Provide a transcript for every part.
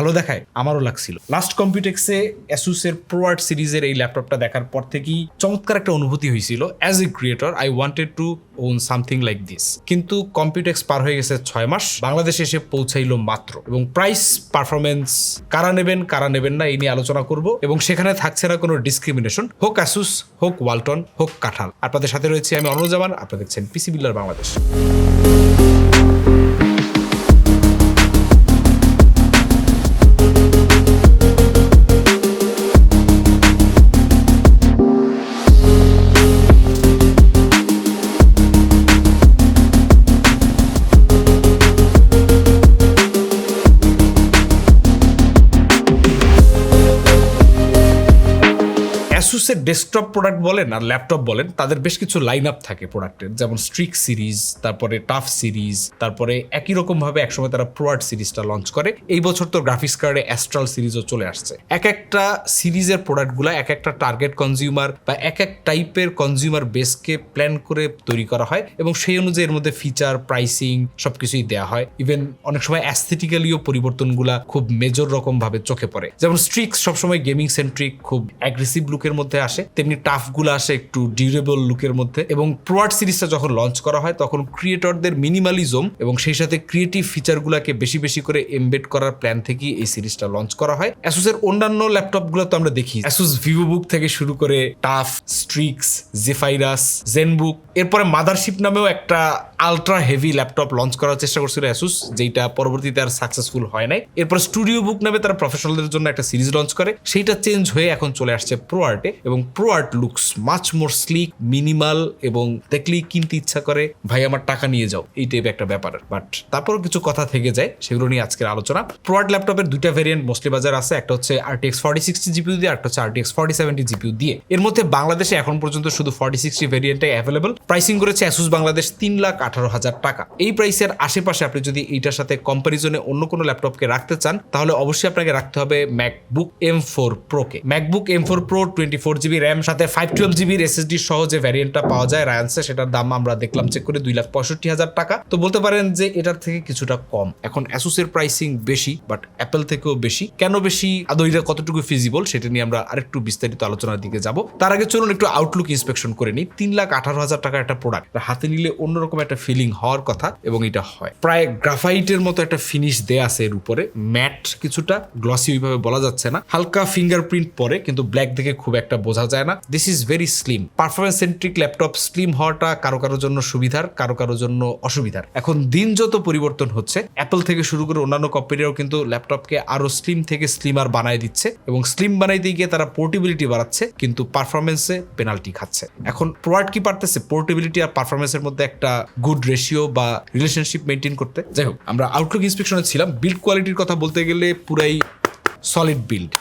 ভালো দেখায়, আমারও লাগছিল। লাস্ট কম্পিউটেক্সে অ্যাসুসের প্রোয়ার্ড সিরিজের এই ল্যাপটপটা দেখার পর থেকেই চমৎকার একটা অনুভূতি হয়েছিল। As a creator I wanted to own something like this কিন্তু কম্পিউটেক্স পার হয়ে গেছে ছয় মাস, বাংলাদেশে এসে পৌঁছাইল মাত্র। এবং প্রাইস পারফরমেন্স কারা নেবেন কারা নেবেন না, এই নিয়ে আলোচনা করব। এবং সেখানে থাকছে না কোনো ডিসক্রিমিনেশন হোক অ্যাসুস হোক ওয়ালটন হোক কাঁঠাল আপনাদের সাথে রয়েছে আমি অনুজামান আপনারা দেখছেন পিসি বিল্লার বাংলাদেশ অ্যাসুসের ডেস্কটপ প্রোডাক্ট বলেন আর ল্যাপটপ বলেন, তাদের বেশ কিছু লাইন আপ থাকে প্রোডাক্টের যেমন স্ট্রিক সিরিজ তারপরে টাফ সিরিজ তারপরে একই রকম ভাবে একসময় তারা প্রোয়ার্ড সিরিজটা লঞ্চ করে। এই বছর তো গ্রাফিক্স কার্ডে অ্যাস্ট্রাল সিরিজও চলে আসছে। এক একটা সিরিজের প্রোডাক্টগুলো এক একটা টার্গেট কনজিউমার বা এক এক টাইপের কনজিউমার বেসকে প্ল্যান করে তৈরি করা হয় এবং সেই অনুযায়ী এর মধ্যে ফিচার প্রাইসিং সব কিছুই দেওয়া হয়। ইভেন অনেক সময় অ্যাস্থেটিক্যালিও পরিবর্তনগুলা খুব মেজর রকম ভাবে চোখে পড়ে। যেমন স্ট্রিক্স সবসময় গেমিং সেন্ট্রিক খুব অ্যাগ্রেসিভ লুকের মধ্যে আসে, তেমনি টাফগুলো আসে একটু ডিউরেবল লুকের মধ্যে এবং প্রোয়ার্ড সিরিজটা যখন লঞ্চ করা হয়, তখন ক্রিয়েটরদের মিনিমালিজম এবং সেই সাথে ক্রিয়েটিভ ফিচারগুলোকে বেশি বেশি করে এমবেড করার প্ল্যান থেকেই এই সিরিজটা লঞ্চ করা হয়। অ্যাসুসের অন্যান্য ল্যাপটপগুলো তো আমরা দেখি। অ্যাসুস ভিভো বুক থেকে শুরু করে টাফ স্ট্রিক্স জেফাইরাস জেনবুক এরপরে মাদারশিপ নামেও একটা আলট্রা হেভি ল্যাপটপ লঞ্চ করার চেষ্টা করছিল অ্যাসুস যেটা পরবর্তীতে আর সাকসেসফুল হয় নাই। এরপর স্টুডিও বুক নামে তারা প্রফেশনালদের জন্য একটা সিরিজ লঞ্চ করে। সেইটা চেঞ্জ হয়ে এখন চলে আসছে প্রো আর্টে এবং pro art looks much more sleek minimal এবং দেখলেই কিনতে ইচ্ছা করে, ভাই, আমার টাকা নিয়ে যাও। এই টাইপের একটা ব্যাপার। বাট তারপরও কিছু কথা থেকে যায়, সেগুলো নিয়ে আজকের আলোচনা। প্রো আর্ট ল্যাপটপের দুইটা ভেরিয়েন্ট মোস্টলি বাজার আছে, একটা হচ্ছে আরটিএক্স ফর্টি সিক্সটি জিপিউ দিয়ে, একটা হচ্ছে আরটিএক্স ফর্টি সেভেন্টি জিপিউ দিয়ে। এর মধ্যে বাংলাদেশে এখন পর্যন্ত শুধু ফর্টি সিক্সটি ভেরিয়েন্টটাই অ্যাভেলেবল প্রাইসিং করেছে অ্যাসুস বাংলাদেশ তিন লাখ আঠারো হাজার টাকা। এই প্রাইসের আশেপাশে আপনি যদি এইটার সাথে কম্পারিজনে অন্য কোনো ল্যাপটপকে রাখতে চান, তাহলে অবশ্যই আপনাকে রাখতে হবে MacBook M four প্রোকে MacBook M four pro twenty four GB RAM সাথে ফাইভ টুয়েলভ জিবির এসএসডি সহ যে ভ্যারিয়েন্টটা পাওয়া যায় রায়ান্সে সেটার দাম আমরা দেখলাম চেক করে দুই লাখ পঁয়ষট্টি হাজার টাকা। তো বলতে পারেন যে এটার থেকে কিছুটা কম। এখন অ্যাসুসের প্রাইসিং বেশি বাট অ্যাপেল থেকেও বেশি। কেন বেশি? আদৌ এটা কতটুকু ফিজিবল সেটা নিয়ে আমরা আরেকটু বিস্তারিত আলোচনার দিকে যাব। তার আগে চলুন একটু আউটলুক ইন্সপেকশন করে নিই। তিন লাখ আঠারো হাজার টাকার একটা প্রোডাক্ট হাতে নিলে অন্যরকম একটা ফিলিং হওয়ার কথা এবং এটা হয়। প্রায় গ্রাফাইটের মতো একটা ফিনিশ দেয়া আছে এর উপরে। ম্যাট কিছুটা গ্লসি ওইভাবে বলা যাচ্ছে না। হালকা ফিঙ্গারপ্রিন্ট পরে, কিন্তু ব্ল্যাক দেখে খুব একটা বোঝা যায় না। This is very slim performance centric laptop slim হওয়াটা কারও কারও জন্য সুবিধার, কারও কারও জন্য অসুবিধার। এখন দিন যত পরিবর্তন হচ্ছে অ্যাপল থেকে শুরু করে অন্যান্য কোম্পানিরাও কিন্তু ল্যাপটপকে আরও স্লিম থেকে স্লিমার বানায় দিচ্ছে এবং স্লিম বানাইতে গিয়ে তারা পোর্টেবিলিটি বাড়াচ্ছে, কিন্তু পারফরমেন্সে পেনাল্টি খাচ্ছে। এখন প্রোয়ার্ড কি পারতেছে পোর্টেবিলিটি আর পারফরমেন্সের মধ্যে একটা গুড রেশিও বা রিলেশনশিপ মেনটেন করতে। যাই হোক, আমরা আউটলুক ইন্সপেকশনে ছিলাম। বিল্ড কোয়ালিটির কথা বলতে গেলে পুরাই সলিড বিল্ড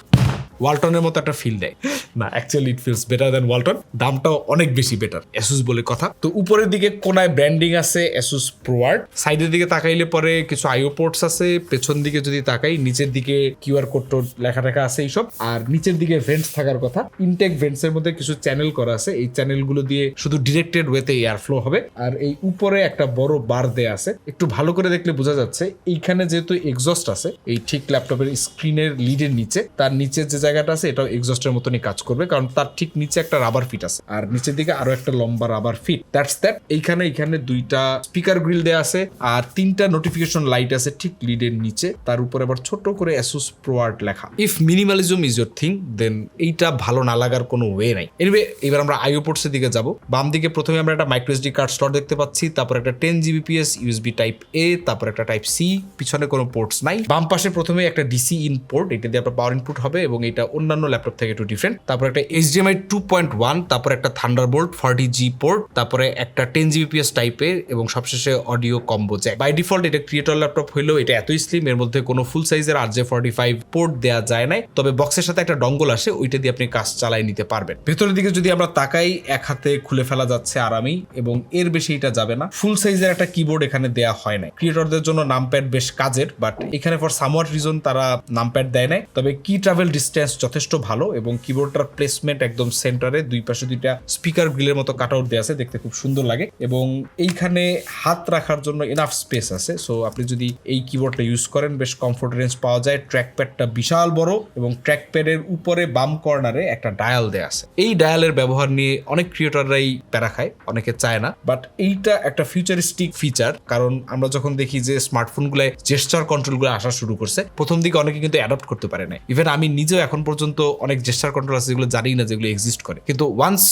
ওয়ালটনের মতো একটা ফিল দেয়। না actually it feels better than Walton. দামটাও অনেক বেশি বেটার অ্যাসুস বলে কথা। তো উপরের দিকে কোনায় ব্র্যান্ডিং আছে অ্যাসুস প্রোয়ার্ড সাইডের দিকে তাকাইলে পরে কিছু আইও পোর্টস আছে। পেছন দিকে যদি তাকাই, নিচের দিকে কিউআর কোড টোড লেখা লেখা আছে এইসব। আর নিচের দিকে ভেন্টস থাকার কথা ইনটেক ভেন্টস এর মধ্যে কিছু চ্যানেল করা আছে। এই চ্যানেলগুলো দিয়ে শুধু ডিরেক্টেড ওয়েতে এয়ার ফ্লো হবে। আর এই উপরে একটা বড় বার দেয়া আছে। একটু ভালো করে দেখলে বোঝা যাচ্ছে, এইখানে যেহেতু এক্সস্ট আছে, এই ঠিক ল্যাপটপের স্ক্রিনের লিডের নিচে, তার নিচে যে জায়গাটা আছে, এটাও এক্সস্টের মতনই কাজ করবে, কারণ তার ঠিক নিচে একটা রাবার ফিট আছে। আর নিচের দিকে আরও একটা লম্বা রাবার ফিট দ্যাটস দ্যাট এইখানে এইখানে দুইটা স্পিকার গ্রিল দেয়া আছে, আর তিনটা নোটিফিকেশন লাইট আছে ঠিক লিডের নিচে। তার উপরে আবার ছোট করে অ্যাসুস প্রোয়ার্ড লেখা। If minimalism is your thing then এইটা ভালো না লাগার কোনো ওয়ে নাই। এনিওয়ে এবার আমরা আইও পোর্টসের দিকে যাব। বাম দিকে প্রথমে আমরা একটা মাইক্রো এসডি কার্ড স্লট দেখতে পাচ্ছি, তারপর একটা ten Gbps USB type A তারপর একটা টাইপ সি পিছনে কোনো পোর্টস নাই। বাম পাশে প্রথমে একটা ডিসি ইন পোর্ট এটা দিয়ে আপনার পাওয়ার ইনপুট হবে এবং এটা অন্যান্য ল্যাপটপ থেকে একটু ডিফারেন্ট তারপর একটা এইচডিএমআই টু পয়েন্ট ওয়ান তারপর একটা thunder Thunderbolt forty G port তারপরে একটা টেন জিবিপিএস টাইপের এবং সবশেষে audio combo jack by default এটা ক্রিয়েটর ল্যাপটপ হলেও এটা এতই স্লিম এর মধ্যে কোনো ফুল সাইজের আর জে ফর্টি ফাইভ পোর্ট দেওয়া যায় নাই। তবে বক্সের সাথে একটা ডঙ্গল আসে, ওইটা দিয়ে আপনি কাজ চালাই নিতে পারবেন। ভেতরের দিকে যদি আমরা তাকাই, এক হাতে খুলে ফেলা যাচ্ছে আরামেই এবং এর বেশি এটা যাবে না। ফুল সাইজের একটা কিবোর্ড এখানে দেয়া হয় নাই। ক্রিয়েটরদের জন্য নামপ্যাড বেশ কাজের বাট এখানে ফর সামওয়াট রিজন তারা নামপ্যাড দেয় নাই। তবে কি ট্রাভেল ডিস্টেন্স ব্যালেন্স যথেষ্ট ভালো এবং কিবোর্ডটার প্লেসমেন্ট একদম সেন্টারে দুই পাশে দুইটা স্পিকার গ্রিলের মতো কাট আউট দেওয়া আছে, দেখতে খুব সুন্দর লাগে এবং এইখানে হাত রাখার জন্য এনাফ স্পেস আছে। সো আপনি যদি এই কিবোর্ডটা ইউজ করেন, বেশ কমফোর্ট রেঞ্জ পাওয়া যায়। ট্র্যাক প্যাডটা বিশাল বড় এবং ট্র্যাক প্যাডের উপরে বাম কর্নারে একটা ডায়াল দেওয়া আছে। এই ডায়ালের ব্যবহার নিয়ে অনেক ক্রিয়েটররাই প্যারা খায়, অনেকে চায় না। বাট এইটা একটা ফিউচারিস্টিক ফিচার কারণ আমরা যখন দেখি যে স্মার্টফোনগুলোয় জেস্টার কন্ট্রোলগুলো আসা শুরু করছে, প্রথম দিকে অনেকে কিন্তু অ্যাডপ্ট করতে পারে না ইভেন আমি নিজেও এখন পর্যন্ত অনেক জেস্টার কন্ট্রোল আছে যেগুলো জানি না যেগুলো এক্সিস্ট করে। কিন্তু ওয়ান্স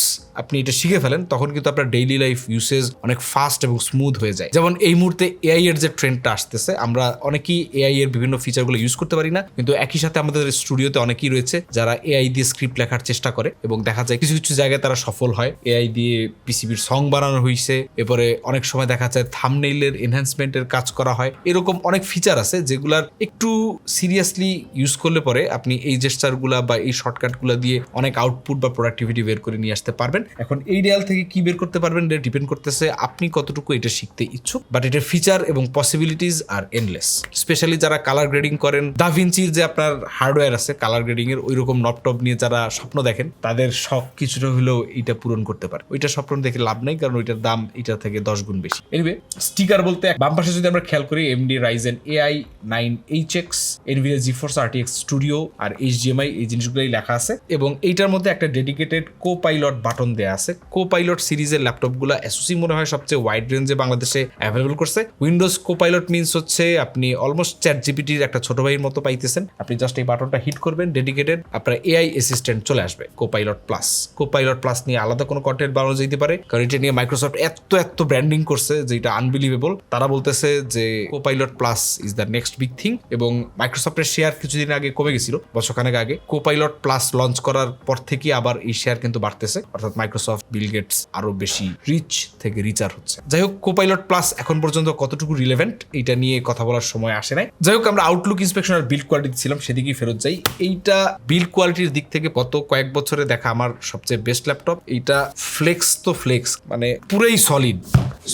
আপনি এটা শিখে ফেলেন, তখন কিন্তু আপনার ডেইলি লাইফ ইউসেজ অনেক ফাস্ট এবং স্মুথ হয়ে যায়। যেমন এই মুহূর্তে এআই এর যে ট্রেন্ডটা আসতেছে, আমরা অনেকেই এআই এর বিভিন্ন ফিচারগুলো ইউজ করতে পারি না, কিন্তু একই সাথে আমাদের স্টুডিওতে অনেকেই রয়েছে যারা এআই দিয়ে স্ক্রিপ্ট লেখার চেষ্টা করে এবং দেখা যায় কিছু কিছু জায়গায় তারা সফল হয়। এআই দিয়ে পিসিবির সং বানানো হয়েছে এরপরে অনেক সময় দেখা যায় থামনেইলের এনহ্যান্সমেন্টের কাজ করা হয়। এরকম অনেক ফিচার আছে যেগুলার একটু সিরিয়াসলি ইউজ করলে পরে আপনি এই জেস্টারগুলা বা এই শর্টকাটগুলো দিয়ে অনেক আউটপুট বা প্রোডাক্টিভিটি বের করে নিয়ে আসতে পারবেন। এখন এই ডিয়াল থেকে কি বের করতে পারবেন এটা ডিপেন্ড করতেছে আপনি কতটুকু এটা শিখতে ইচ্ছুক বাট এটার ফিচার এবং পসিবিলিটিস আর এনলেস স্পেশালি যারা কালার গ্রেডিং করেন দাভিঞ্চির যে আপনার হার্ডওয়্যার আছে কালার গ্রেডিং এর ওই রকম নপটপ নিয়ে যারা স্বপ্ন দেখেন, তাদের শখ কিছুটা হলেও এটা পূরণ করতে পারে। ওইটা স্বপ্ন দেখে লাভ নাই, কারণ ওইটার দাম এটা থেকে দশ গুণ বেশি। এনিওয়ে স্টিকার বলতে বাম পাশে যদি আমরা খেয়াল করি AMD Ryzen AI nine H X Nvidia GeForce RTX studio আর এইচডিএমআই এই জিনিসগুলোই লেখা আছে এবং এইটার মধ্যে একটা ডেডিকেটেড কো পাইলট বাটন দেওয়া আছে। কো পাইলট সিরিজের ল্যাপটপগুলো এসওসি মনে হয় সবচেয়ে ওয়াইড রেঞ্জে বাংলাদেশে অ্যাভেলেবল করছে। উইন্ডোজ কো পাইলট মিনস হচ্ছে আপনি অলমোস্ট চ্যাট জিপিটির একটা ছোট ভাইয়ের মতো পাইতেছেন। আপনি জাস্ট এই বাটনটা হিট করবেন ডেডিকেটেড আপনার এআই অ্যাসিস্ট্যান্ট চলে আসবে Copilot plus Copilot plus নিয়ে আলাদা কোনো কন্টেন্ট বানানো যেতে পারে, কারণ এটা নিয়ে মাইক্রোসফট এত এত ব্র্যান্ডিং করছে যে এটা আনবিলিভেবল তারা বলতেছে যে Copilot plus is the next big thing এবং মাইক্রোসফটের শেয়ার কিছুদিন আগে কমে গেছিল, বছরখানেক আগে। কো পাইলট প্লাস লঞ্চ করার পর থেকে আবার এই শেয়ার কিন্তু বাড়তেছে। অর্থাৎ মাইক্রোসফট বিল গেটস আরও বেশি রিচ থেকে রিচার হচ্ছে। যাই হোক কোপাইলট প্লাস এখন পর্যন্ত কতটুকু রিলেভেন্ট এটা নিয়ে কথা বলার সময় আসে নাই। যাই হোক আমরা আউটলুক ইন্সপেকশন আর বিল্ড কোয়ালিটি ছিলাম সেদিকেই ফেরত যাই। এইটা বিল্ড কোয়ালিটির দিক থেকে গত কয়েক বছরে দেখা আমার সবচেয়ে বেস্ট ল্যাপটপ এইটা ফ্লেক্স তো ফ্লেক্স মানে পুরোই সলিড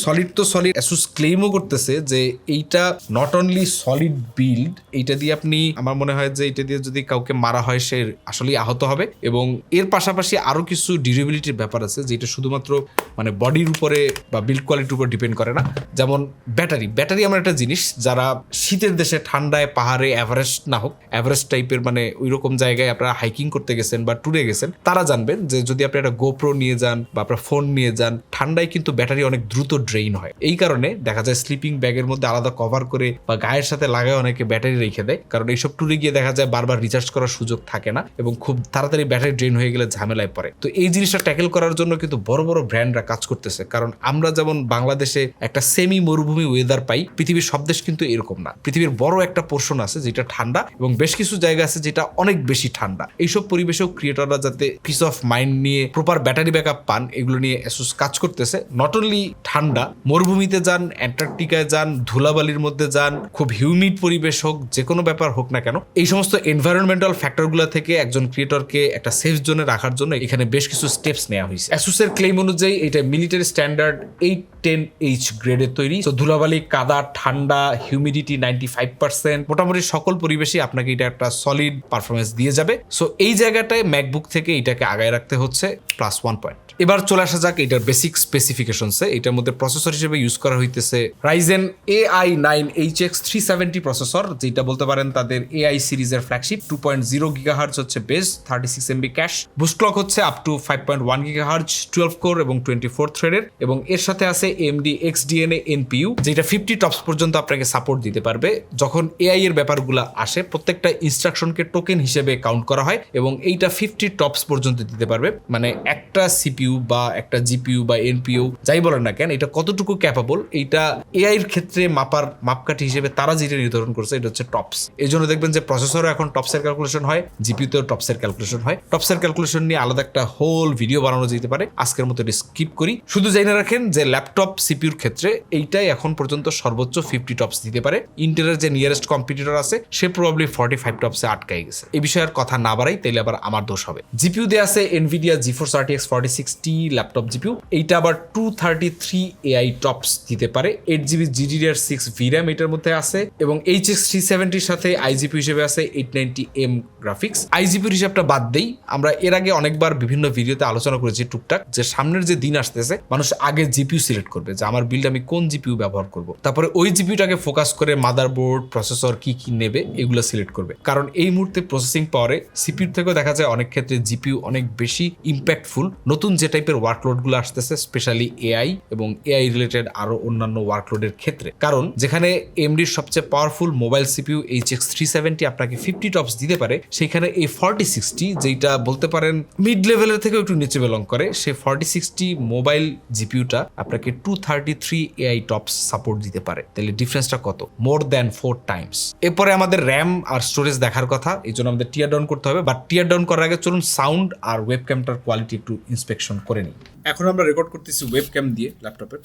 সলিড তো সলিড অ্যাসুস ক্লেমও করতেছে যে এইটা নট অনলি সলিড বিল্ড এইটা দিয়ে আপনি, আমার মনে হয় যে এটা দিয়ে যদি কাউকে মারা হয় সে আসলেই আহত হবে এবং এর পাশাপাশি আরও কিছু ডিউরেবিলিটির ব্যাপার আছে যেটা শুধুমাত্র মানে বডির উপরে বা বিল্ড কোয়ালিটির উপর ডিপেন্ড করে না। যেমন ব্যাটারি ব্যাটারি আমার একটা জিনিস যারা শীতের দেশে ঠান্ডায় পাহাড়ে অ্যাভারেস্ট না হোক অ্যাভারেস্ট টাইপের মানে ওই রকম জায়গায় আপনারা হাইকিং করতে গেছেন বা ট্যুরে গেছেন, তারা জানবেন যে যদি আপনি একটা গোপ্রো নিয়ে যান বা আপনার ফোন নিয়ে যান, ঠান্ডায় কিন্তু ব্যাটারি অনেক দ্রুত ড্রেইন হয়। এই কারণে দেখা যায় স্লিপিং ব্যাগের মধ্যে আলাদা কভার করে বা গায়ের সাথে লাগায় অনেকে ব্যাটারি রেখে দেয়। কারণ এইসব ট্যুরে গিয়ে দেখা যায় বারবার রিচার্জ করার সুযোগ থাকে না এবং খুব তাড়াতাড়ি ব্যাটারি ড্রেন হয়ে গেলে ঝামেলায় পড়ে। তো এই জিনিসটা ট্যাকেল করার জন্য কিন্তু বড় বড় ব্র্যান্ডরা কাজ করতেছে। কারণ আমরা যেমন বাংলাদেশে একটা সেমি মরুভূমি ওয়েদার পাই, পৃথিবীর সব দেশ কিন্তু এরকম না। পৃথিবীর বড় একটা পোর্শন আছে যেটা ঠান্ডা এবং বেশ কিছু জায়গা আছে যেটা অনেক বেশি ঠান্ডা। এইসব পরিবেশেও ক্রিয়েটররা যাতে পিস অফ মাইন্ড নিয়ে প্রপার ব্যাটারি ব্যাকআপ পান, এগুলো নিয়ে অ্যাসুস কাজ করতেছে। নট অনলি ঠান্ডা, মরুভূমিতে যান, অ্যান্টার্কটিকায় যান, ধুলাবালির মধ্যে যান, খুব হিউমিড পরিবেশ হোক যে কোনো ব্যাপার হোক না কেন, এই সমস্ত এনভায়রনমেন্টাল ফ্যাক্টরগুলো থেকে একজন ক্রিয়েটরকে একটা সেফ জোনে রাখার জন্য এখানে বেশ কিছু স্টেপস নেওয়া হয়েছে। অ্যাসুসের ক্লেম অনুযায়ী এটা military standard eight ten H গ্রেডের তৈরি। তো ধুলাবালি, কাদা, ঠান্ডা হিউমিডিটি নাইনটি ফাইভ পার্সেন্ট মোটামুটি সকল পরিবেশে আপনাকে এটা একটা সলিড পারফরমেন্স দিয়ে যাবে। সো এই জায়গাটায় ম্যাকবুক থেকে এটাকে আগায় রাখতে হচ্ছে প্লাস ওয়ান পয়েন্ট এবার চলে আসা যাক এটার বেসিক স্পেসিফিকেশনসে এটার মধ্যে প্রসেসর হিসেবে ইউজ করা হইতেছে Ryzen A I nine H X three seventy processor যেটা বলতে পারেন তাদের এআই সিরিজের flagship two point zero gigahertz হচ্ছে base thirty six MB cache boost clock হচ্ছে up to five point one gigahertz twelve core এবং টোয়েন্টি ফোর থ্রেডের এবং এর সাথে আছে এমডি এক্স ডিএনএ এনপিইউ যেটা ফিফটি টপস পর্যন্ত আপনাকে সাপোর্ট দিতে পারবে। যখন এআই এর ব্যাপারগুলো আসে, প্রত্যেকটা ইনস্ট্রাকশনকে টোকেন হিসেবে কাউন্ট করা হয় এবং এইটা ফিফটি টপস পর্যন্ত দিতে পারবে। মানে একটা সিপিউ বা একটা জিপিউ বা এনপিইউ যাই বলেন না কেন, এটা কতটুকু ক্যাপাবল এইটা এআই এর ক্ষেত্রে মাপার, মাপকাঠি হিসেবে তারা যেটা নির্ধারণ করছে, এটা হচ্ছে টপস এই জন্য দেখবেন যে প্রসেসরও এখন টপসের ক্যালকুলেশন হয় জিপিইউতেও টপসের ক্যালকুলেশন হয়। টপসের ক্যালকুলেশন নিয়ে আলাদা একটা হোল ভিডিও বানানো যেতে পারে। আজকের মতো এটা স্কিপ করি। শুধু জেনে রাখেন যে ল্যাপটপ সিপিউর ক্ষেত্রে এইটাই এখন পর্যন্ত সর্বোচ্চ ফিফটি টপস দিতে পারে। ইন্টেলের যে নিয়ারেস্ট কম্পিটিটর আছে, সে প্রবাবলি ফর্টি ফাইভ টপসে আটকাই গেছে। এই বিষয়ে আর কথা না বাড়াই, তাইলে আবার আমার দোষ হবে। জিপিউ দিয়ে আছে Nvidia GeForce RTX forty sixty laptop GPU এইটা আবার two thirty three AI TOPS দিতে পারে। Eight GB GDDR six VRAM এটার মধ্যে আছে এবং এইচ এক্স থ্রি সেভেন্টির সাথে আইজিপি হিসেবে আছে এইট নাইনটি এম গ্রাফিক্স আইজিপির হিসাবটা বাদ দেই। আমরা এর আগে অনেকবার বিভিন্ন ভিডিওতে আলোচনা করেছি টুকটাক যে সামনের যে দিন আসতেছে, মানুষ আগে জিপিউ সিলেক্ট করবে, যে আমার বিল্ড আমি কোন জিপিউ ব্যবহার করব। তারপরে ওই জিপিউটাকে ফোকাস করে মাদারবোর্ড প্রসেসর কি কি নেবে, এগুলো সিলেক্ট করবে। কারণ এই মুহূর্তে প্রসেসিং পাওয়ারে সিপিউর থেকেও দেখা যায় অনেক ক্ষেত্রে জিপিউ অনেক বেশি ইম্প্যাক্টফুল নতুন যে টাইপের ওয়ার্কলোডগুলো আসতেছে স্পেশালি এআই এবং এআই রিলেটেড আরও অন্যান্য ওয়ার্কলোডের ক্ষেত্রে। কারণ যেখানে এমডির সবচেয়ে powerful mobile CPU H X three seventy আপনাকে ফিফটি টপস দিতে পারে সেখানে এই ফর্টি সিক্সটি যেটা বলতে পারেন মিড লেভেলের থেকেও একটু নিচে বিলং করে সে ফর্টি সিক্সটি মোবাইল জিপিউটা আপনাকে two thirty three AI TOPS support দিতে পারে। তাহলে ডিফারেন্সটা কত? মোর দ্যান ফোর টাইমস এরপরে আমাদের র্যাম আর স্টোরেজ দেখার কথা, এই জন্য আমাদের টিয়ার ডাউন করতে হবে বাট টিয়ার ডাউন করার আগে চলুন সাউন্ড আর ওয়েব ওয়েবক্যামটার কোয়ালিটি একটু ইন্সপেকশন করে নিই। এখন আমরা রেকর্ড করতেছি ওয়েব ওয়েবক্যাম দিয়ে ল্যাপটপের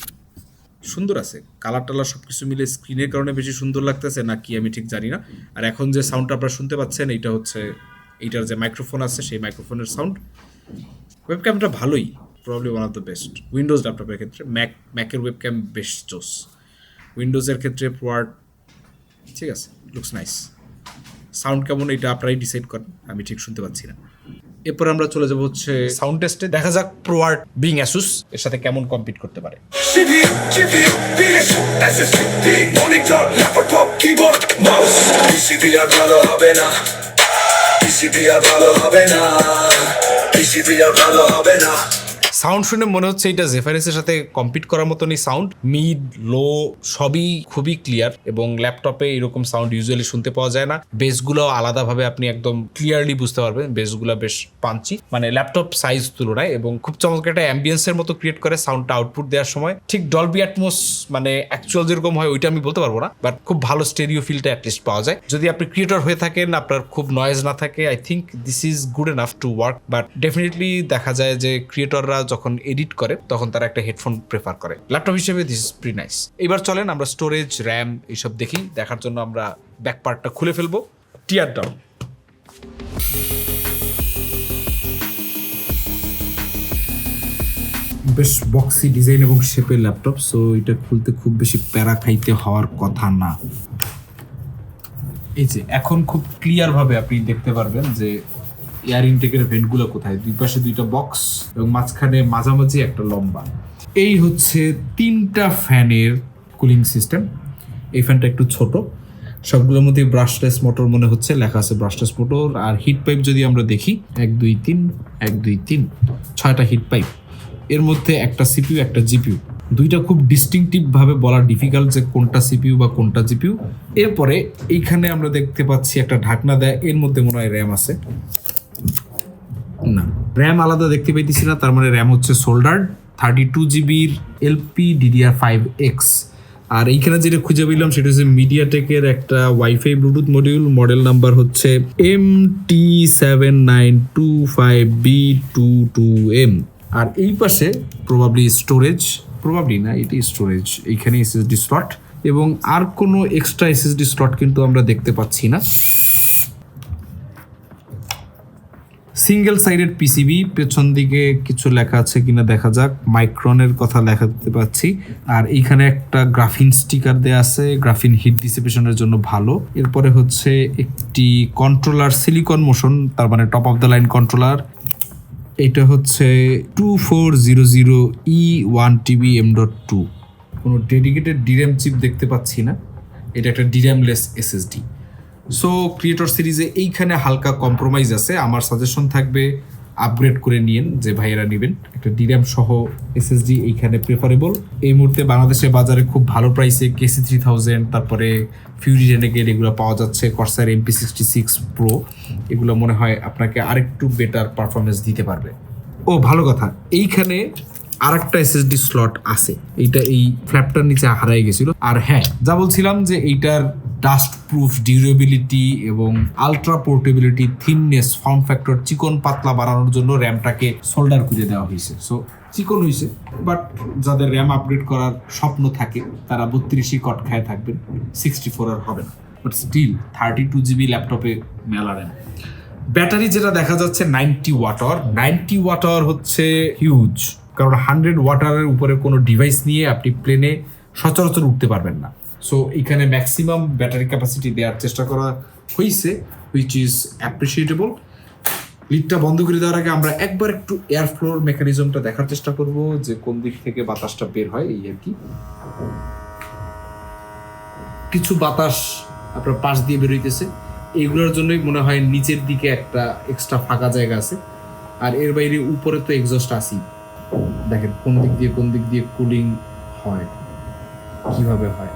সুন্দর আছে। কালার টালার সব কিছু মিলে স্ক্রিনের কারণে বেশি সুন্দর লাগতেছে না কি আমি ঠিক জানি না। আর এখন যে সাউন্ডটা আপনারা শুনতে পাচ্ছেন, এইটা হচ্ছে, এইটার যে মাইক্রোফোন আছে, সেই মাইক্রোফোনের সাউন্ড ওয়েবক্যামটা ভালোই probably one of the best Windows ল্যাপটপের ক্ষেত্রে ম্যাক ম্যাকের ওয়েবক্যাম বেস্ট জোস। উইন্ডোজের ক্ষেত্রে পোয়ার্ড ঠিক আছে লুকস নাইস সাউন্ড কেমন, এটা আপনারাই ডিসাইড করেন, আমি ঠিক শুনতে পাচ্ছি না। এরপর আমরা চলে যাব হচ্ছে সাউন্ড টেস্টে দেখা যাক প্রোয়ার্ড বিং অ্যাসুস এর সাথে কেমন কম্পিট করতে পারে। ভালো হবে না। ভালো হবে না। সাউন্ড শুনে মনে হচ্ছে এটা জেফারেসের সাথে কম্পিট করার মতনই সাউন্ড মিড লো সবই খুবই ক্লিয়ার এবং ল্যাপটপে এরকম সাউন্ড ইউজুয়ালি শুনতে পাওয়া যায় না। বেসগুলো আলাদাভাবে আপনি একদম ক্লিয়ারলি বুঝতে পারবেন। বেসগুলো বেশ পাঞ্চি মানে ল্যাপটপ সাইজ তুলনায় এবং খুব চমৎকার একটা অ্যাম্বিয়েন্সের মতো ক্রিয়েট করে সাউন্ডটা আউটপুট দেওয়ার সময়। ঠিক ডলবি অ্যাটমোস মানে অ্যাকচুয়াল যেরকম হয় ওইটা আমি বলতে পারব না বাট খুব ভালো স্টেরিও ফিলটা অ্যাটলিস্ট পাওয়া যায়। যদি আপনি ক্রিয়েটর হয়ে থাকেন, আপনার খুব নয়েজ না থাকে I think this is good enough to work but definitely দেখা যায় যে ক্রিয়েটররা যখন এডিট করে, তখন তারা একটা হেডফোন প্রেফার করে। ল্যাপটপ হিসেবে দিস ইজ প্রি নাইস এবার চলেন আমরা স্টোরেজ র্যাম এইসব দেখি। দেখার জন্য আমরা ব্যাক পার্টটা খুলে ফেলব। টিয়ার ডাউন বেশ বক্সি ডিজাইন এবং শেপের ল্যাপটপ সো এটা খুলতে খুব বেশি প্যারা খাইতে হওয়ার কথা না। এই যে, এখন খুব ক্লিয়ার ভাবে আপনি দেখতে পারবেন যে এয়ার ইনটেকের ভেন্টগুলো কোথায়? দুই পাশে দুইটা বক্স এবং মাঝখানে মাঝামাঝি একটা লম্বা। এই হচ্ছে তিনটা ফ্যানের কুলিং সিস্টেম এই ফ্যানটা একটু ছোট। সবগুলোর মধ্যে ব্রাশলেস মোটর মনে হচ্ছে, লেখা আছে ব্রাশলেস মোটর আর হিট পাইপ যদি আমরা দেখি, এক, দুই, তিন, এক, দুই, তিন, ছয়টা হিট পাইপ এর মধ্যে একটা সিপিউ একটা জিপিউ দুইটা খুব ডিস্টিংটিভ ভাবে বলা ডিফিকাল্ট যে কোনটা সিপিউ বা কোনটা জিপিউ এরপরে এইখানে আমরা দেখতে পাচ্ছি একটা ঢাকনা দেয়, এর মধ্যে মনে হয় র্যাম আছে। র্যাম আলাদা দেখতে পাইতেছি না, তার মানে র্যাম হচ্ছে সোল্ডার থার্টি টু জিবির এলপি ডিডিআর ফাইভ এক্স আর এইখানে যেটা খুঁজে পেলাম, সেটা হচ্ছে মিডিয়াটেকের একটা Wi-Fi Bluetooth module model number হচ্ছে M T seven nine two five B two two M আর এই পাশে প্রবাবলি স্টোরেজ প্রবাবলি না এটি স্টোরেজ এইখানে এসএসডি স্লট এবং আর কোনো এক্সট্রা এসএসডি স্লট কিন্তু আমরা দেখতে পাচ্ছি না। সিঙ্গেল সাইডেড পিসিবি পেছন দিকে কিছু লেখা আছে কিনা দেখা যাক। মাইক্রনের কথা লেখা দিতে পাচ্ছি আর এইখানে একটা গ্রাফিন স্টিকার দেয়া আছে। গ্রাফিন হিট ডিসিপেশনের জন্য ভালো। এরপরে হচ্ছে একটি কন্ট্রোলার সিলিকন মোশন তার মানে top of the line controller এটা হচ্ছে two four zero zero E one TB M dot two কোনো ডেডিকেটেড ডিরেম চিপ দেখতে পাচ্ছি না। এটা একটা ডিরেমলেস এসএসডি সো ক্রিয়েটর সিরিজে এইখানে হালকা কম্প্রোমাইজ আছে। আমার সাজেশন থাকবে আপগ্রেড করে নিয়েন, যে ভাইয়েরা নেবেন। একটা ডিরাম সহ এসএসডি এইখানে প্রেফারেবল এই মুহূর্তে বাংলাদেশের বাজারে খুব ভালো প্রাইসে কেসি থ্রি থাউজেন্ড তারপরে ফিউরি রেনেগেড এগুলো পাওয়া যাচ্ছে Corsair MP sixty six pro এগুলো মনে হয় আপনাকে আরেকটু বেটার পারফরমেন্স দিতে পারবে। ও, ভালো কথা। এইখানে আর একটা এসএসডি স্লট আছে। এইটা এই ফ্ল্যাপটার নিচে হারাই গেছিল। আর হ্যাঁ যা বলছিলাম যে এইটার ডাস্ট প্রুফ ডিউরেবিলিটি এবং ultra portability thinness form factor চিকন পাতলা বাড়ানোর জন্য র্যামটাকে সোল্ডার খুঁজে দেওয়া হয়েছে। সো চিকন হয়েছে বাট যাদের র্যাম আপগ্রেড করার স্বপ্ন থাকে, তারা বত্রিশই কট খায় থাকবেন সিক্সটি ফোর আর হবে না। But still thirty two GB ল্যাপটপে মেলা র্যাম ব্যাটারি যেটা দেখা যাচ্ছে নাইনটি ওয়াটার নাইনটি ওয়াটার হচ্ছে হিউজ কারণ হান্ড্রেড ওয়াটারের উপরে কোনো ডিভাইস নিয়ে আপনি প্লেনে সচরাচর উঠতে পারবেন না। সো এখানে ম্যাক্সিমাম ব্যাটারি ক্যাপাসিটি দেওয়ার চেষ্টা করা হয়েছে হুইচ ইজ অ্যাপ্রিসিয়েটেবল লিডটা বন্ধ করে দেওয়ার আগে আমরা একবার একটু এয়ার ফ্লোর মেকানিজমটা দেখার চেষ্টা করব, যে কোন দিক থেকে বাতাসটা বের হয়, এই আর কি। কিছু বাতাস আপনার পাশ দিয়ে বেরোইতেছে এইগুলোর জন্যই মনে হয় নিচের দিকে একটা এক্সট্রা ফাঁকা জায়গা আছে। আর এর বাইরে উপরে তো এক্সস্ট আসি দেখেন, কোন দিক দিয়ে কোন দিক দিয়ে কুলিং হয়, কীভাবে হয়।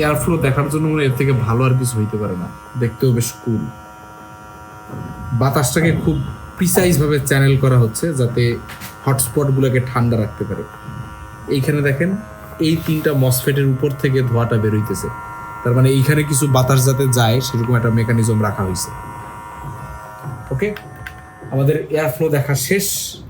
এয়ার ফ্লো দেখার জন্য মনে এর থেকে ভালো আর কিছু হইতে পারে না। দেখতেও বেশ কুল বাতাসটাকে খুব প্রিসাইজ ভাবে চ্যানেল করা হচ্ছে যাতে হটস্পটগুলোকে ঠান্ডা রাখতে পারে। এইখানে দেখেন, এই তিনটা মসফেটের উপর থেকে ধোঁয়াটা বেরোইতেছে তার মানে এইখানে কিছু বাতাস যাতে যায়, সেরকম একটা মেকানিজম রাখা হয়েছে ওকে আমাদের এয়ার ফ্লো দেখা শেষ,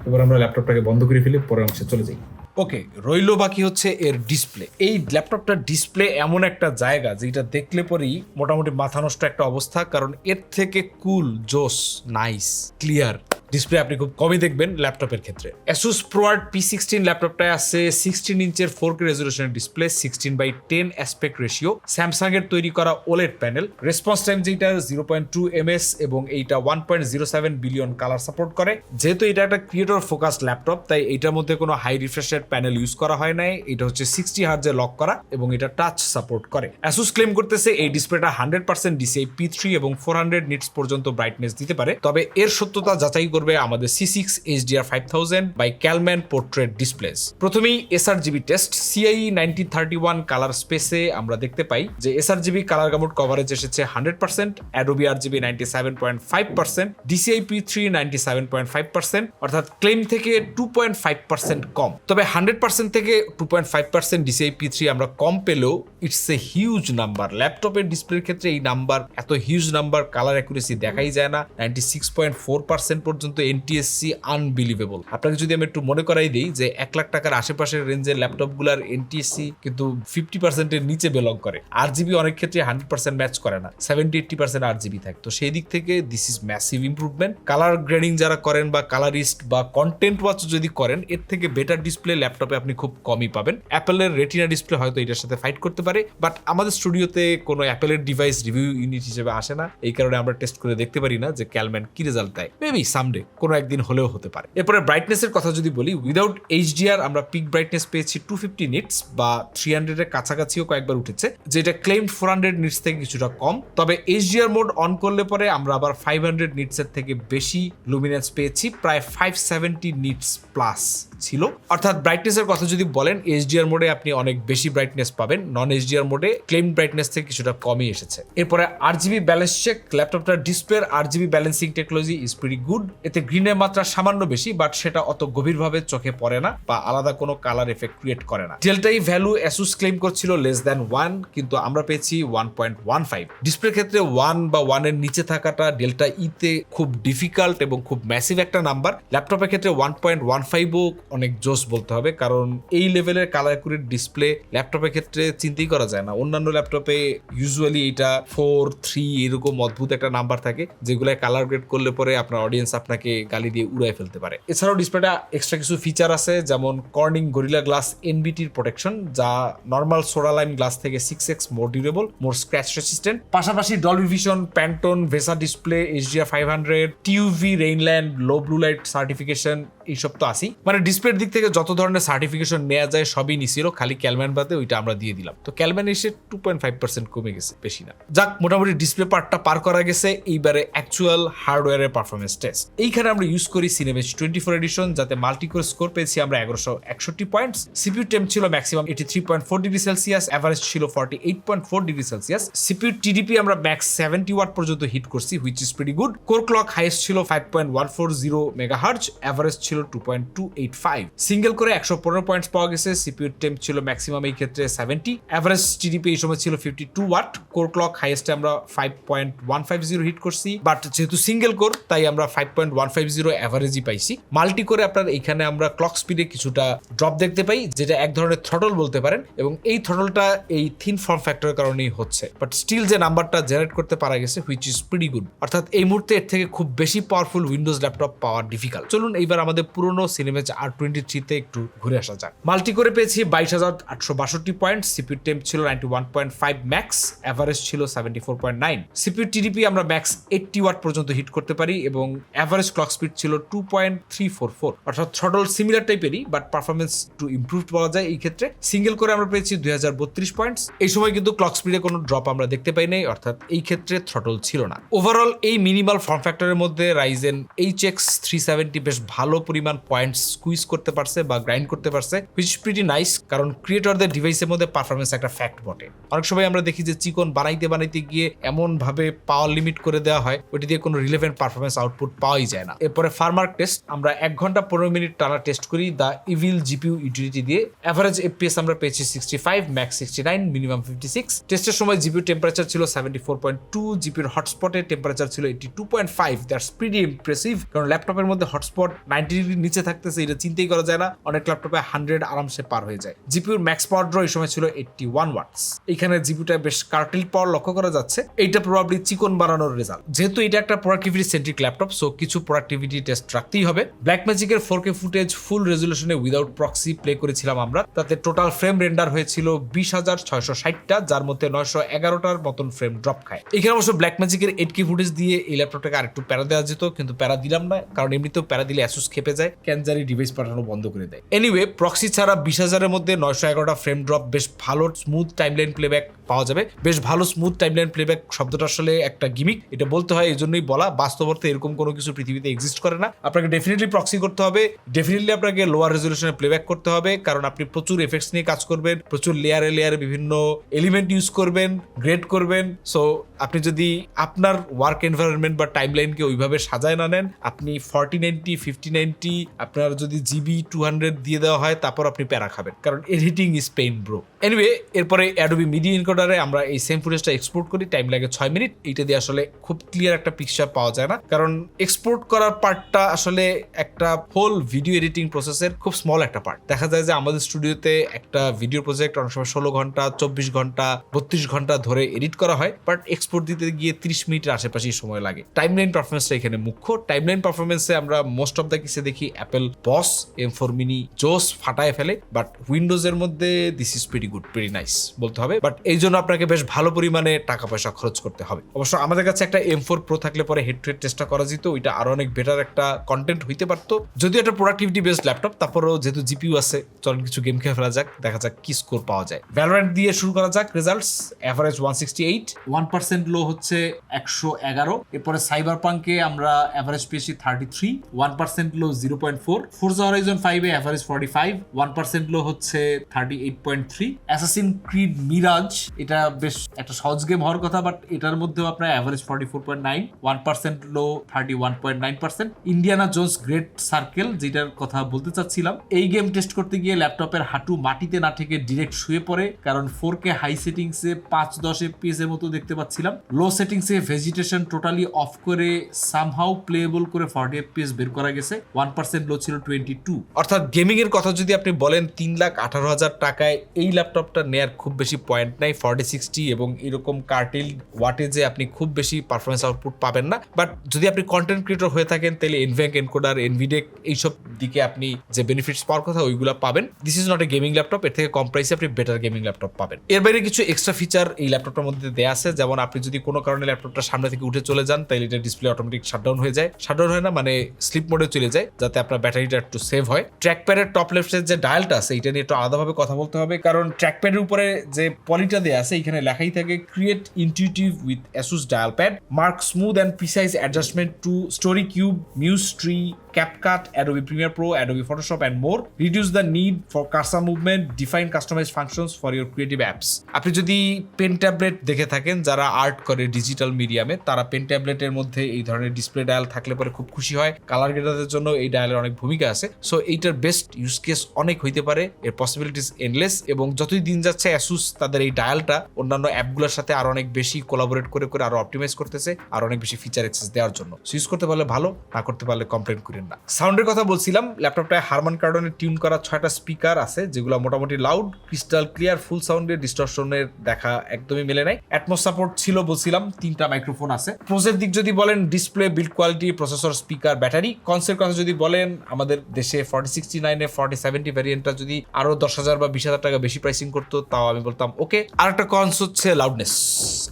এবার আমরা ল্যাপটপটাকে বন্ধ করে ফেলে, পরের অংশে চলে যাই। ওকে রইল বাকি হচ্ছে এর ডিসপ্লে এই ল্যাপটপটার ডিসপ্লে এমন একটা জায়গা যেটা দেখলে পরেই মোটামুটি মাথা নষ্ট একটা অবস্থা, কারণ এর থেকে কুল জোস নাইস ক্লিয়ার ডিসপ্লে আপনি খুব কমই দেখবেন ল্যাপটপের ক্ষেত্রে। অ্যাসুস প্রোয়ার্ড পি সিক্সটিন ল্যাপটপটায় আছে সিক্সটিন ইঞ্চের four K রেজলিউশনের display sixteen by ten aspect ratio Samsung এর তৈরি করা ওলেড প্যানেল রেসপন্স টাইম যেটা zero point two M S এবং এইটা one point zero seven billion colour support করে। যেহেতু এটা একটা ক্রিয়েটর ফোকাস ল্যাপটপ তাই এটার মধ্যে কোনো হাই রিফ্রেশের প্যানেল ইউজ করা হয় নাই। এটা হচ্ছে সিক্সটি হার্জে লক করা এবং এটা টাচ সাপোর্ট করে। অ্যাসুস ক্লেম করতেছে এই ডিসপ্লেটা hundred percent DCI P three এবং ফোর হান্ড্রেড নিটস পর্যন্ত ব্রাইটনেস দিতে পারে। তবে এর সত্যতা যাচাই করবে আমাদের C six HDR five thousand by Calman Portrait Displays প্রথমেই sRGB test CIE nineteen thirty one colour স্পেসে আমরা দেখতে পাই যে sRGB colour gamut coverage এসেছে hundred percent Adobe RGB ninety seven point five percent DCI P three ninety seven point five percent অর্থাৎ claim থেকে two point five percent কম। তবে হান্ড্রেড পার্সেন্ট থেকে two point five percent DCI P three আমরা কম পেলেও it's a huge number ল্যাপটপের ডিসপ্লের ক্ষেত্রে এই নাম্বার এত হিউজ নাম্বার কালার অ্যাকুরেসি দেখাই যায় না। Ninety six point four percent পর্যন্ত এনটিএসসি আনবিলিভেবল আপনাকে যদি আমি একটু মনে করাই দিই যে এক লাখ টাকার আশেপাশের রেঞ্জের ল্যাপটপগুলোর এনটিএসসি কিন্তু ফিফটি পার্সেন্টের নিচে বেলং করে। আর জিবি অনেক ক্ষেত্রে হান্ড্রেড পার্সেন্ট ম্যাচ করে না সেভেন্টি এইটটি পার্সেন্ট আর জিবি থাকে। তো সেই দিক থেকে this is massive improvement colour grading যারা করেন বা কালারিস্ট বা কন্টেন্ট ওয়াচ যদি করেন, এর থেকে বেটার ডিসপ্লে ল্যাপটপে আপনি খুব কমই পাবেন। অ্যাপেলের রেটিনা ডিসপ্লে হয়তো এটার সাথে ফাইট করতে পারে বাট আমাদের স্টুডিওতে কোনো অ্যাপেলের ডিভাইস রিভিউ ইউনিট হিসেবে আসে না। এই কারণে আমরা টেস্ট করে দেখতে পারি না যে ক্যালম্যান কি রেজাল্ট দেয়। মেবি সামডে কোনো একদিন হলেও হতে পারে। এরপরে ব্রাইটনেসের কথা যদি বলি উইদাউট এইচডিআর আমরা পিক ব্রাইটনেস পেয়েছি টু ফিফটি নিটস বা থ্রি হান্ড্রেডের কাছাকাছিও কয়েকবার উঠেছে, যেটা ক্লেম ফোর হান্ড্রেড নিটস থেকে কিছুটা কম। তবে এইচডিআর মোড অন করলে পরে আমরা আবার ফাইভ হান্ড্রেড নিটসের থেকে বেশি লুমিনেন্স পেয়েছি, প্রায় ফাইভ সেভেন্টি নিটস প্লাস ছিল। অর্থাৎ ব্রাইটনেসের কথা যদি বলেন এইচডিআর মোডে আপনি অনেক বেশি ব্রাইটনেস পাবেন। নন এইচডিআর মোডে ক্লেম ব্রাইটনেস থেকে কিছুটা কমই এসেছে। এরপরে আর জিবি ব্যালেন্স চেক ল্যাপটপটার ডিসপ্লের RGB balancing technology is pretty good এতে গ্রিনের মাত্রা সামান্য বেশি বাট সেটা অত গভীরভাবে চোখে পড়ে না বা আলাদা কোনো কালার এফেক্ট ক্রিয়েট করে না। Delta E value Asus claim করছিল লেস দ্যান ওয়ান কিন্তু আমরা পেয়েছি ওয়ান পয়েন্ট ওয়ান ফাইভ ডিসপ্লের ক্ষেত্রে ওয়ান বা ওয়ানের নিচে থাকাটা ডেল্টা ইতে খুব ডিফিকাল্ট এবং খুব ম্যাসিভ একটা নাম্বার ল্যাপটপের ক্ষেত্রে ওয়ান পয়েন্ট ওয়ান ফাইভও অনেক জোস বলতে হবে, কারণ এই লেভেলের কালার অ্যাকুরেট ডিসপ্লে ল্যাপটপের ক্ষেত্রে চিন্তাই করা যায় না। অন্যান্য ল্যাপটপে ইউজুয়ালি এটা ফোর থ্রি এরকম অদ্ভুত একটা নাম্বার থাকে যেগুলো কালার গ্রেড করলে পরে আপনার অডিয়েন্স আপনাকে গালি দিয়ে উড়াই ফেলতে পারে। এছাড়াও ডিসপ্লেটা এক্সট্রা কিছু ফিচার আছে, যেমন কর্নিং গরিলা গ্লাস এনবিটির প্রোটেকশন যা নর্মাল সোডা লাইন গ্লাস থেকে six X more durable more scratch resistant পাশাপাশি Dolby Vision Pantone VESA display HDR five hundred TUV Rheinland low blue light certification এইসব তো আসি মানে ডিসপ্লের দিক থেকে যত ধরনের সার্টিফিকেশন নেওয়া যায়, সবই নিছিল, খালি ক্যালম্যান বাদে ওইটা আমরা দিয়ে দিলাম। তো ক্যালম্যান এসে টু পয়েন্ট ফাইভ পার্সেন্ট কমে গেছে, বেশি না। যাক, মোটামুটি ডিসপ্লে পার্টটা পার করা গেছে, এইবারে অ্যাকচুয়াল হার্ডওয়্যারের পারফরমেন্স টেস্ট এইখানে আমরা ইউজ করি সিনেমেজ টোয়েন্টি ফোর এডিশন যাতে মাল্টিকোর স্কোর পেয়েছি আমরা এগারোশো একষট্টি পয়েন্ট সিপিউ টেম্প ছিল maximum eighty three point four degree Celsius average ছিল forty eight point four degree Celsius CPU TDP আমরা ম্যাক্স সেভেন্টি ওয়াট পর্যন্ত হিট করছি which is pretty good core clock highest ছিল five point one four zero megahertz average ছিল two point two eight five single করে একশো পনেরো points পাওয়া গেছে সিপিউ টেম্প ছিল ম্যাক্সিমাম এই ক্ষেত্রে সেভেন্টি অ্যাভারেজ টিডিপি এই সময় ছিল fifty two watt core clock হাইয়েস্টে আমরা five point one five zero hit করছি। বাট যেহেতু সিঙ্গেল কোর তাই আমরা five point point one five zero অ্যাভারেজই পাইছি। মাল্টি করে আপনার এখানে আমরা ক্লক স্পিডে কিছুটা ড্রপ দেখতে পাই, যেটা এক ধরনের থ্রটল বলতে পারেন, এবং এই থ্রটলটা এই থিন ফর্ম ফ্যাক্টরের কারণেই হচ্ছে। বাট স্টিল যে নাম্বারটা জেনারেট করতে পারা গেছে হুইচ ইজ প্রিটি গুড অর্থাৎ এই মুহূর্তে এর থেকে খুব বেশি পাওয়ারফুল উইন্ডোজ ল্যাপটপ পাওয়া ডিফিকাল্ট চলুন এইবার আমাদের পুরনো সিনেমেজ আর টোয়েন্টি থ্রিতে একটু ঘুরে আসা যাক। মাল্টি করে পেয়েছি বাইশ হাজার আটশো বাষট্টি পয়েন্ট সিপিউ টেম্প ছিল ninety one point five max average ছিল seventy four point nine CPU TDP আমরা ম্যাক্স এইটটি ওয়াট পর্যন্ত হিট করতে পারি, এবং অ্যাভারেজ ক্লক স্পিড ছিল two point three four four অর্থাৎ থ্রটল সিমিলার টাইপেরই বাট পারফরমেন্স টু ইমপ্রুভ বলা যায় এই ক্ষেত্রে। সিঙ্গেল করে আমরা পেয়েছি দুই হাজার বত্রিশ পয়েন্টস এই সময় কিন্তু ক্লক স্পিডে কোনো ড্রপ আমরা দেখতে পাই নাই, অর্থাৎ এই ক্ষেত্রে থ্রটল ছিল না। ওভারঅল এই মিনিমাল ফর্ম ফ্যাক্টরের মধ্যে Ryzen H X three seventy বেশ ভালো পরিমাণ পয়েন্ট স্কুইজ করতে পারছে বা গ্রাইন্ড করতে পারছে হুইচ প্রিটি নাইস কারণ ক্রিয়েটরদের ডিভাইসের মধ্যে পারফরমেন্স একটা ফ্যাক্ট বটে। অনেক সময় আমরা দেখি যে চিকন বানাইতে বানাইতে গিয়ে এমন ভাবে পাওয়ার লিমিট করে দেওয়া হয় ওটি দিয়ে কোনো রিলেভেন্ট পারফরমেন্স আউটপুট পাওয়াই যায় না। এরপরে ফার্মার টেস্ট আমরা এক ঘণ্টা পনেরো মিনিট টানা টেস্ট করি দ্য ইভিল জিপিউ ইউটিলিটি দিয়ে। অ্যাভারেজ এফপিএস আমরা পেয়েছি sixty five max sixty nine minimum fifty six টেস্টের সময় জিপিউ টেম্পারেচার ছিল সেভেন্টি ফোর পয়েন্ট টু জিপির হটস্পটে টেম্পারেচার ছিল eighty two point five that's pretty impressive কারণ ল্যাপটপের মধ্যে হটস্পট নাইনটি ডিগ্রির নিচে থাকতেছে, এটা চিন্তাই করা যায় না। অনেক ল্যাপটপে হান্ড্রেড আরামসে পার হয়ে যায়। জিপিউর ম্যাক্স পাওয়ার ড্র এই সময় ছিল এইটটি ওয়ান ওয়াটস এখানে জিপিউটা বেশ কার্টিল পাওয়ার লক্ষ্য করা যাচ্ছে। এইটা প্রবাবলি চিকন বানানোর রেজাল্ট যেহেতু এটা একটা প্রোডাক্টিভিটি সেন্ট্রিক ল্যাপটপ সো কিছু প্রোডাক্টিভিটি টেস্ট রাখতেই হবে। ব্ল্যাক ম্যাজিকের ফোর কে ফুটেজ ফুল রেজলিউশনে উইদাউট প্রক্সি প্লে করেছিলাম আমরা। তাতে টোটাল ফ্রেম রেন্ডার হয়েছিল বিশ হাজার ছয়শো ষাটটা, যার মধ্যে নয়শো এগারোটার মতন ফ্রেম ড্রপ খায়। এখানে অবশ্য ব্ল্যাক ম্যাজিকের এইট কে ফুটেজ দিয়ে এই ল্যাপটপটাকে আরেকটু প্যারা দেওয়া যেত, কিন্তু প্যারা দিলাম না, কারণ এমনিতেও প্যারা দিলে অ্যাসুস খেপে যায় ক্যানজারি ডিভাইস পাঠানো বন্ধ করে দেয়। এনিওয়ে প্রক্সি ছাড়া বিশ হাজারের মধ্যে নয়শো এগারোটা ফ্রেম ড্রপ বেশ ভালো স্মুথ টাইমলাইন প্লেব্যাক পাওয়া যাবে। বেশ ভালো স্মুথ টাইমলাইন প্লেব্যাক শব্দটা আসলে একটা গিমিক এটা বলতে হয় এই জন্যই বলা বাস্তব অর্থে এরকম কোনো কিছু পৃথিবীতে এক্সিস্ট করে না। আপনাকে ডেফিনেটলি প্রক্সি করতে হবে। ডেফিনেটলি আপনাকে লোয়ার রেজলিউশনে প্লেব্যাক করতে হবে। কারণ আপনি প্রচুর এফেক্টস নিয়ে কাজ করবেন, প্রচুর লেয়ারে লেয়ারে বিভিন্ন এলিমেন্ট ইউজ করবেন গ্রেড করবেন। সো আপনি যদি আপনার ওয়ার্ক এনভায়রনমেন্ট বা টাইম লাইনকে ওইভাবে সাজায় না নেন, আপনি ফর্টি নাইনটি ফিফটি নাইনটি আপনার যদি জিবি টু হান্ড্রেড দিয়ে দেওয়া হয়, তারপর আপনি প্যারা খাবেন। কারণ editing is pain bro anyway এরপরে অ্যাডোবি মিডিয়া ইনকোডারে আমরা এই সেম ফুটেজটা এক্সপোর্ট করি। টাইম লাগে ছয় মিনিট এইটা দিয়ে আসলে খুব ক্লিয়ার একটা পিকচার পাওয়া যায় না। কারণ এক্সপোর্ট করার পার্টটা আসলে একটা হোল ভিডিও এডিটিং প্রসেসের খুব স্মল একটা পার্ট দেখা যায় যে আমাদের স্টুডিওতে একটা ভিডিও প্রজেক্ট অনেক সময় ষোলো ঘণ্টা, চব্বিশ ঘণ্টা, বত্রিশ ঘণ্টা ধরে এডিট করা হয় বাট এক্সপোর্ট দিতে গিয়ে ত্রিশ মিনিটের আশেপাশেই সময় লাগে। টাইম লাইন পারফরমেন্সটা এখানে মুখ্য। টাইম লাইন পারফরমেন্সে আমরা মোস্ট অফ দ্য কেসে দেখি Apple boss M four mini জোস ফাটায় ফেলে বাট উইন্ডোজের মধ্যে this is very good very nice বলতে হবে। বাট এই জন্য আপনাকে বেশ ভালো পরিমাণে টাকা পয়সা খরচ করতে হবে। অবশ্য আমাদের কাছে একটা এম ফোর প্রো থাকলে পরে হেড টু হেড টেস্টটা করা যেত, ওইটা আরও অনেক বেটার একটা কন্টেন্ট হইতে পারতো। যদিও একটা প্রোডাক্টিভিটি বেসড ল্যাপটপ তারপরেও যেহেতু জিপিউ আছে, চল কিছু গেম খেলে ফেলা যাক, দেখা যাক কি স্কোর পাওয়া যায়। ভ্যালোরেন্ট দিয়ে শুরু করা যাক results average one sixty eight one percent low হচ্ছে একশো এগারো। এরপরে সাইবার পাঙ্কে আমরা অ্যাভারেজ পেয়েছি thirty three one percent low zero point four Forza Horizon ফাইভে average forty five one percent low হচ্ছে thirty eight point three Assassin's Creed Mirage এটা বেশ একটা সহজ গেম হওয়ার কথা বাট এটার মধ্যেও আপনার average forty four point nine one percent low thirty one point nine percent Indiana Jones Great Circle, যেটার কথা বলতে চাচ্ছিলাম, এই গেম টেস্ট করতে গিয়ে ল্যাপটপের হাঁটু মাটিতে না থেকে ডিরেক্ট শুয়ে পড়ে, কারণ ফোর কে হাই সেটিংসে পাঁচ দশ এফপিএস এর মতো দেখতে পাচ্ছিলাম। লো সেটিংসে ভেজিটেশন টোটালি অফ করে সামহাউ প্লেবল করে ফর্টি এফপিএস বের করা গেছে ওয়ান পার্সেন্ট লো ছিল টোয়েন্টি টু অর্থাৎ গেমিং এর কথা যদি আপনি বলেন, তিন লাখ আঠারো হাজার টাকায় এই ল্যাপটপটা নেয়ার খুব বেশি পয়েন্ট নাই ফর্টি সিক্সটি এবং এরকম কার্টিল ওয়াটেজে আপনি খুব বেশি পারফরমেন্স আউটপুট পাবেন না। বাট যদি আপনি কন্টেন্ট ক্রিয়েটর হয়ে থাকেন, তাহলে এনভ্যাঙ্ক এনকোডার এনভিডেক এইসব দিকে আপনি যে বেনিফিটস পাওয়ার কথা ওইগুলো পাবেন। This is not a gaming laptop এর থেকে কম প্রাইসে আপনি বেটার গেমিং ল্যাপটপ পাবেন। এর বাইরে কিছু এক্সট্রা ফিচার এই ল্যাপটপটার মধ্যে দেওয়া আছে। যেমন আপনি যদি কোনো কারণে ল্যাপটপটা সামনে থেকে উঠে চলে যান, তাহলে এটা ডিসপ্লে অটোমেটিক শাটডাউন হয়ে যায়। শাটডাউন হয় না মানে স্লিপ মোডে চলে যায়, যাতে আপনার ব্যাটারিটা একটু সেভ হয়। ট্র্যাক প্যাডের টপ লেফটের যে ডায়ালটা আছে, এটা নিয়ে একটু আলাদাভাবে কথা বলতে হবে। কারণ ট্র্যাক প্যাডের উপরে যে পলিটা দেওয়া আছে, এখানে লেখাই থাকে create intuitive with Asus Dial Pad mark smooth and precise adjustment to story story cube muse tree CapCut, Adobe Premiere Pro, Adobe Photoshop, and more. Reduce the need for cursor movement, define customized functions for your creative apps. আপনি যদি pen tablet দেখে থাকেন যারা art করে digital মিডিয়ামে তারা pen ট্যাবলেটের মধ্যে এই ধরনের ডিসপ্লে ডায়াল থাকলে পরে খুব খুশি হয়। কালার গ্রেডারদের জন্য এই ডায়ালের অনেক ভূমিকা আছে। সো এইটার বেস্ট ইউজ কেস অনেক হইতে পারে। এর পসিবিলিটিস এনলেস এবং যতই দিন যাচ্ছে অ্যাসুস তাদের এই ডায়ালটা অন্যান্য অ্যাপগুলোর সাথে আরও অনেক বেশি কোলাবোরেট করে করে আরও অপটিমাইজ করতেছে আর অনেক বেশি ফিচার অ্যাক্সেস দেওয়ার জন্য। ইউজ করতে পারলে ভালো না করতে পারলে কমপ্লেন করেন না। সাউন্ডের কথা বলছিলাম, ল্যাপটপটায় হারমান কার্ডনে টিউন করা ছয়টা স্পিকার আছে, যেগুলো মোটামুটি লাউড ক্রিস্টাল ক্লিয়ার ফুল সাউন্ডের ডিস্টরশনের দেখা একদমই মেলে নাই। অ্যাটমস সাপোর্ট ছিল বলছিলাম, তিনটা মাইক্রোফোন আছে। প্রোজের দিক যদি বলেন display build quality processor speaker battery কনসের কথা যদি বলেন, আমাদের দেশে ফর্টি সিক্সটি নাইনে ফর্টি সেভেন্টি ভ্যারিয়েন্টটা যদি আরও দশ হাজার বা বিশ হাজার টাকা বেশি প্রাইসিং করতো, তাও আমি বলতাম, ওকে। আর একটা কনস হচ্ছে লাউডনেস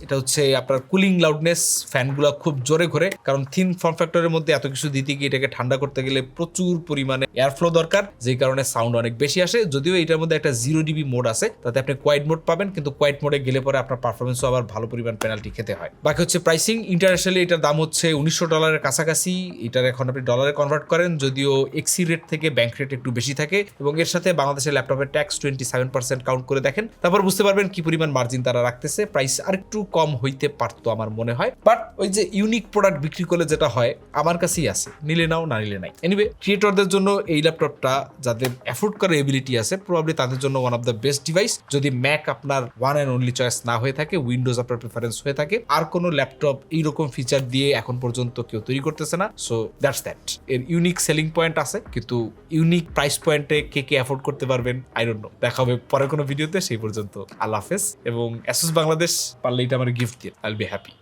এটা হচ্ছে আপনার কুলিং লাউডনেস ফ্যানগুলো খুব জোরে ঘোরে। কারণ থিন ফর্ম ফ্যাক্টরের মধ্যে এত কিছু দিতে গিয়ে এটাকে ঠান্ডা করতে গেলে প্রচুর পরিমাণে এয়ার ফ্লো দরকার, যেই কারণে সাউন্ড অনেক বেশি আসে। যদিও এটার মধ্যে একটা জিরো ডিবি মোড আছে, তাতে আপনি কোয়াইট মোড পাবেন, কিন্তু কোয়াইট মোডে গেলে পরে আপনার পারফরমেন্সও আবার ভালো পরিমাণ পেনাল্টি খেতে হয়। বাকি হচ্ছে প্রাইসিং ইন্টারন্যাশনালি এটার দাম হচ্ছে উনিশশো ডলারের কাছাকাছি, এটার এখন আপনি ডলারে কনভার্ট করেন, যদিও এক্সি রেট থেকে ব্যাংক রেট একটু বেশি থাকে, এবং এর সাথে বাংলাদেশের ল্যাপটপের tax twenty seven percent count করে দেখেন। তারপর বুঝতে পারবেন কি পরিমাণ মার্জিন তারা রাখতেছে প্রাইস আরেকটু কম হইতে পারতো আমার মনে হয়। বাট ওই যে ইউনিক প্রোডাক্ট বিক্রি করলে যেটা হয়, আমার কাছেই আছে, নিলে নাও, না নিলে নাই এনিওয়ে ক্রিয়েটরদের জন্য এই ল্যাপটপটা যাদের অ্যাফোর্ড করার এবিলিটি আছে প্রবাবলি তাদের জন্য one of the best device যদি ম্যাক আপনার ওয়ান অ্যান্ড অনলি চয়েস না হয়ে থাকে উইন্ডোজ আপনার প্রিফারেন্স হয়ে থাকে, আর কোনো ল্যাপটপ এইরকম ফিচার দিয়ে এখন পর্যন্ত কেউ তৈরি করতেছে না সো দ্যাটস দ্যাট এর ইউনিক সেলিং পয়েন্ট আছে, কিন্তু ইউনিক প্রাইস পয়েন্টে কে কে অ্যাফোর্ড করতে পারবেন আই ডোন্ট নো দেখা হবে পরে কোনো ভিডিওতে, সেই পর্যন্ত আল্লাহ হাফেজ। এবং অ্যাসুস বাংলাদেশ পারলে এটা আমার গিফট দিয়ে আইল বি হ্যাপি